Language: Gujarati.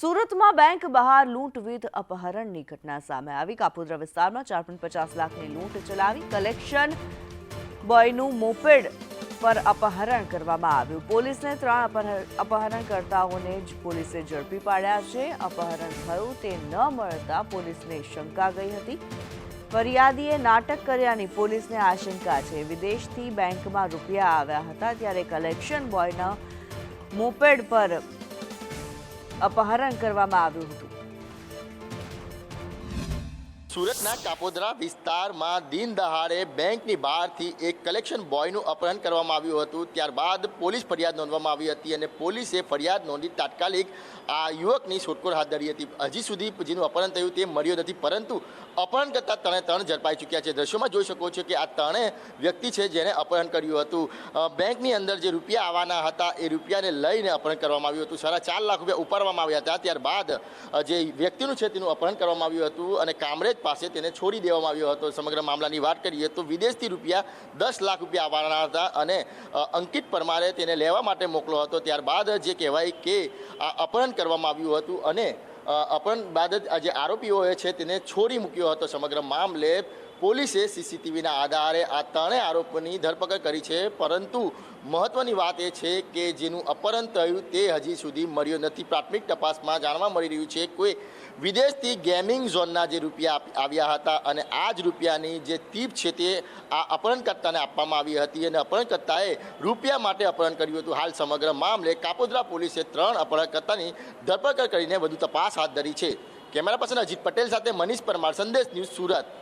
સુરતમાં બેંક બહાર લૂંટ વિથ અપહરણની ઘટના સામે આવી. કાપોદ્રા વિસ્તારમાં ચાર પોઈન્ટ પચાસ લાખની લૂંટ ચલાવી કલેક્શન બોયનું મોપેડ પર અપહરણ કરવામાં આવ્યું. પોલીસને ત્રણ અપહર- અપહરણકર્તાઓને જ પોલીસે ઝડપી પાડ્યા છે. અપહરણ થયું તે ન મળતા પોલીસને શંકા ગઈ હતી. ફરિયાદીએ નાટક કર્યાની પોલીસને આશંકા છે. વિદેશથી બેંકમાં રૂપિયા આવ્યા હતા ત્યારે કલેક્શન બોયના મોપેડ પર અપહરણ કરવામાં આવ્યું હતું. સુરતના કાપોદરા વિસ્તારમાં દિન દહાડે બેંકની બહારથી એક કલેક્શન બોયનું અપહરણ કરવામાં આવ્યું હતું. ત્યારબાદ પોલીસ ફરિયાદ નોંધવામાં આવી હતી અને પોલીસે ફરિયાદ નોંધી તાત્કાલિક આ યુવકની શોધખોળ હાથ ધરી હતી. હજી સુધી જેનું અપહરણ થયું તે મળ્યું નથી, પરંતુ અપહરણ કરતાં ત્રણે ત્રણ ઝડપાઈ ચૂક્યા છે. દ્રશ્યોમાં જોઈ શકો છો કે આ ત્રણે વ્યક્તિ છે જેને અપહરણ કર્યું હતું. બેંકની અંદર જે રૂપિયા આવવાના હતા એ રૂપિયાને લઈને અપહરણ કરવામાં આવ્યું હતું. સાડા ચાર લાખ રૂપિયા ઉપાડવામાં આવ્યા હતા. ત્યારબાદ જે વ્યક્તિનું છે તેનું અપહરણ કરવામાં આવ્યું હતું અને કામરેજ પાસે તેને છોડી દેવામાં આવ્યો હતો. સમગ્ર મામલાની વાત કરીએ તો વિદેશથી રૂપિયા દસ લાખ રૂપિયા આવવાના હતા અને અંકિત પરમારે તેને લેવા માટે મોકલો હતો. ત્યારબાદ જે કહેવાય કે આ અપહરણ કરવામાં આવ્યું હતું અને અપહરણ બાદ જ આ જે આરોપીઓએ છે તેને છોડી મૂક્યો હતો. સમગ્ર મામલે પોલીસે સીસીટીવીના આધારે આ ત્રણેય આરોપીની ધરપકડ કરી છે. પરંતુ મહત્વની વાત એ છે કે જેનું અપહરણ થયું તે હજી સુધી મળ્યું નથી. પ્રાથમિક તપાસમાં જાણવા મળી રહ્યું છે કોઈ વિદેશથી ગેમિંગ ઝોનના જે રૂપિયા આવ્યા હતા અને આ જ રૂપિયાની જે ટીપ છે તે આ અપહરણકર્તાને આપવામાં આવી હતી અને અપહરણકર્તાએ રૂપિયા માટે અપહરણ કર્યું હતું. હાલ સમગ્ર મામલે કાપોદ્રા પોલીસે ત્રણ અપહરણકર્તાની ધરપકડ કરીને વધુ તપાસ હાથ ધરી છે. કેમેરા પર્સન અજીત પટેલ સાથે મનીષ પરમાર, સંદેશ ન્યૂઝ સુરત.